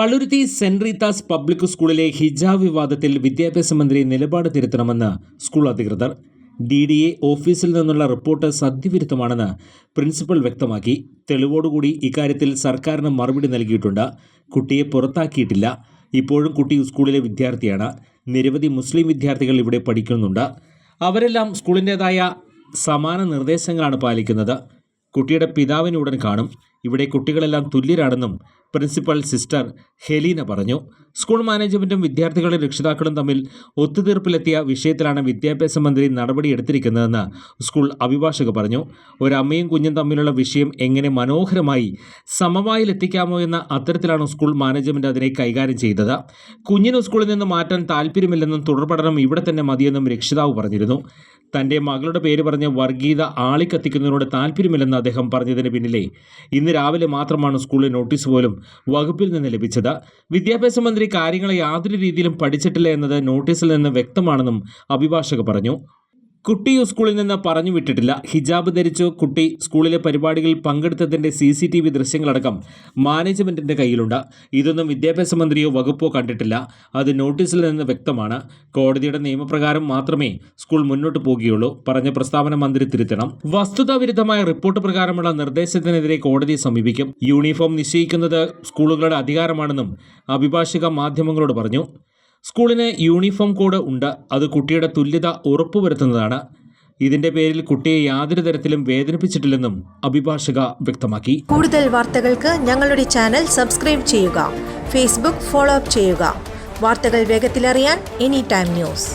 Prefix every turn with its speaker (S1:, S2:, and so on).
S1: Palluruthy saint Rita's public സ്കൂളിലെ ഹിജാബ് വിവാദത്തിൽ വിദ്യാഭ്യാസ മന്ത്രി നിലപാട് തിരുത്തണമെന്ന് സ്കൂൾ അധികൃതർ. ഡി ഡി എ ഓഫീസിൽ നിന്നുള്ള റിപ്പോർട്ട് സത്യവിരുദ്ധമാണെന്ന് പ്രിൻസിപ്പൽ വ്യക്തമാക്കി. തെളിവോടുകൂടി ഇക്കാര്യത്തിൽ സർക്കാരിന് മറുപടി നൽകിയിട്ടുണ്ട്. കുട്ടിയെ പുറത്താക്കിയിട്ടില്ല. ഇപ്പോഴും കുട്ടി സ്കൂളിലെ വിദ്യാർത്ഥിയാണ്. നിരവധി മുസ്ലിം വിദ്യാർത്ഥികൾ ഇവിടെ പഠിക്കുന്നുണ്ട്. അവരെല്ലാം സ്കൂളിന്റേതായ സമാന നിർദ്ദേശങ്ങളാണ് പാലിക്കുന്നത്. കുട്ടിയുടെ പിതാവിന് ഉടൻ കാണും. ഇവിടെ കുട്ടികളെല്ലാം തുല്യരാണെന്നും പ്രിൻസിപ്പൽ സിസ്റ്റർ ഹെലീന പറഞ്ഞു. സ്കൂൾ മാനേജ്മെന്റും വിദ്യാർത്ഥികളും രക്ഷിതാക്കളും തമ്മിൽ ഒത്തുതീർപ്പിലെത്തിയ വിഷയത്തിലാണ് വിദ്യാഭ്യാസ മന്ത്രി നടപടിയെടുത്തിരിക്കുന്നതെന്ന് സ്കൂൾ അഭിഭാഷക പറഞ്ഞു. ഒരമ്മയും കുഞ്ഞും തമ്മിലുള്ള വിഷയം എങ്ങനെ മനോഹരമായി സമവായിലെത്തിക്കാമോ എന്ന അത്തരത്തിലാണ് സ്കൂൾ മാനേജ്മെന്റ് അതിനെ കൈകാര്യം ചെയ്തത്. കുഞ്ഞിന് സ്കൂളിൽ നിന്ന് മാറ്റാൻ താല്പര്യമില്ലെന്നും തുടർപഠനം ഇവിടെ തന്നെ മതിയെന്നും രക്ഷിതാവ് പറഞ്ഞിരുന്നു. തന്റെ മകളുടെ പേര് പറഞ്ഞ് വർഗീയത ആളിക്കത്തിക്കുന്നതിനോട് താല്പര്യമില്ലെന്ന് അദ്ദേഹം പറഞ്ഞതിന് പിന്നിലെ ഇന്ന് രാവിലെ മാത്രമാണ് സ്കൂളിൽ നോട്ടീസ് പോലും വകുപ്പിൽ നിന്ന് ലഭിച്ചത്. വിദ്യാഭ്യാസ മന്ത്രി കാര്യങ്ങളെ യാതൊരു രീതിയിലും പഠിച്ചിട്ടില്ല എന്നത് നോട്ടീസിൽ നിന്ന് വ്യക്തമാണെന്നും അഭിഭാഷക പറഞ്ഞു. കുട്ടി സ്കൂളിൽ നിന്ന് പറഞ്ഞു വിട്ടിട്ടില്ല. ഹിജാബ് ധരിച്ചു കുട്ടി സ്കൂളിലെ പരിപാടികളിൽ പങ്കെടുത്തതിന്റെ സി സി ടി വി ദൃശ്യങ്ങളടക്കം മാനേജ്മെന്റിന്റെ കയ്യിലുണ്ട്. ഇതൊന്നും വിദ്യാഭ്യാസ മന്ത്രിയോ വകുപ്പോ കണ്ടിട്ടില്ല. അത് നോട്ടീസിൽ നിന്ന് വ്യക്തമാണ്. കോടതിയുടെ നിയമപ്രകാരം മാത്രമേ സ്കൂൾ മുന്നോട്ട് പോകുകയുള്ളൂ. പറഞ്ഞ പ്രസ്താവന മന്ത്രി തിരുത്തണം. വസ്തുതാവിരുദ്ധമായ റിപ്പോർട്ട് പ്രകാരമുള്ള നിർദ്ദേശത്തിനെതിരെ കോടതിയെ സമീപിക്കും. യൂണിഫോം നിശ്ചയിക്കുന്നത് സ്കൂളുകളുടെ അധികാരമാണെന്നും അഭിഭാഷക മാധ്യമങ്ങളോട് പറഞ്ഞു. സ്കൂളിന് യൂണിഫോം കോഡ് ഉണ്ട്. അത് കുട്ടിയുടെ തുല്യത ഉറപ്പുവരുത്തുന്നതാണ്. ഇതിന്റെ പേരിൽ കുട്ടിയെ യാതൊരു തരത്തിലും വേദനിപ്പിച്ചിട്ടില്ലെന്നും അഭിഭാഷക വ്യക്തമാക്കി.
S2: കൂടുതൽ വാർത്തകൾക്ക് ഞങ്ങളുടെ ചാനൽ സബ്സ്ക്രൈബ് ചെയ്യുക ഫേസ്ബുക്ക് ഫോളോ അപ്പ് ചെയ്യുക. വാർത്തകൾ വേഗത്തിലറിയാൻ എനി ടൈം ന്യൂസ്.